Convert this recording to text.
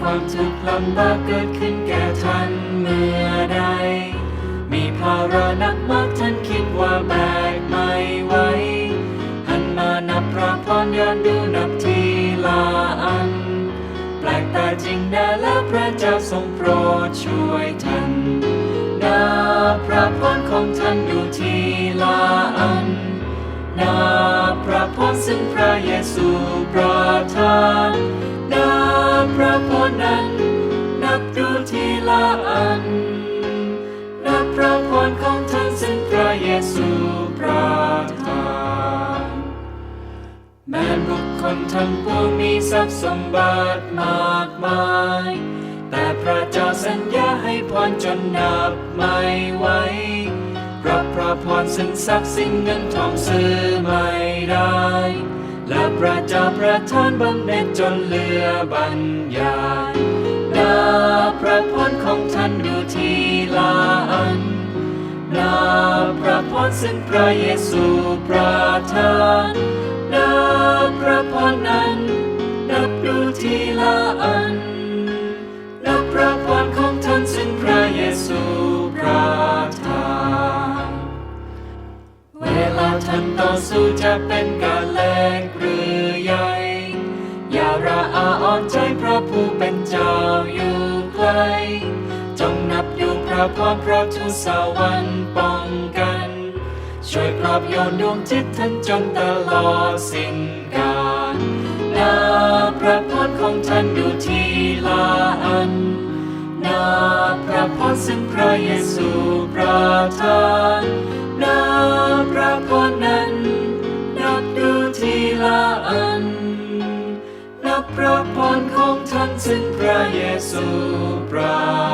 ความทุกข์ลำบากเกิดขึ้นแก่ท่านเมื่อใด มีภาระนักมากท่านคิดว่าแบกไม่ไหวหันมานับพระพรย้อนดูนับทีละอัน แปลกแต่จริงแน่แล้วพระเจ้าทรงโปรดช่วยท่านนับพระพรของท่านดูทีละอันนับพระพรซึ่งพระเยซูประทาน คนทั้งปวงมีทรัพย์สมบัติมากมาย แต่พระเจ้าสัญญาให้พรจนนับไม่ไหวรับพระพรซึ่งทรัพย์สิ่งเงินทองซื้อไม่ได้ และพระเจ้าประทานบำเหน็จจนเหลือบรรยาย ระพรซึ่งพระเยซูประทานนับพระพรนั้น นับดูทีละอัน นับพระพรของท่านซึ่งพระเยซูประทาน เวลาท่านต่อสู้จะเป็นการเล็กหรือใหญ่ อย่าระอาอ่อนใจพระผู้เป็นเจ้าอยู่ไกลจงนับอยู่พระพรพระทูตสวรรค์ป้องกัน ช่วยปลอบโยนดวงจิตท่านจนตลอดสิ้นกาลนับพระพรของท่านดูทีละอันนับพระพรซึ่งพระเยซูประทานนับพระพรนั้นนับดูทีละอันนับพระพรของท่านซึ่งพระเยซูประทาน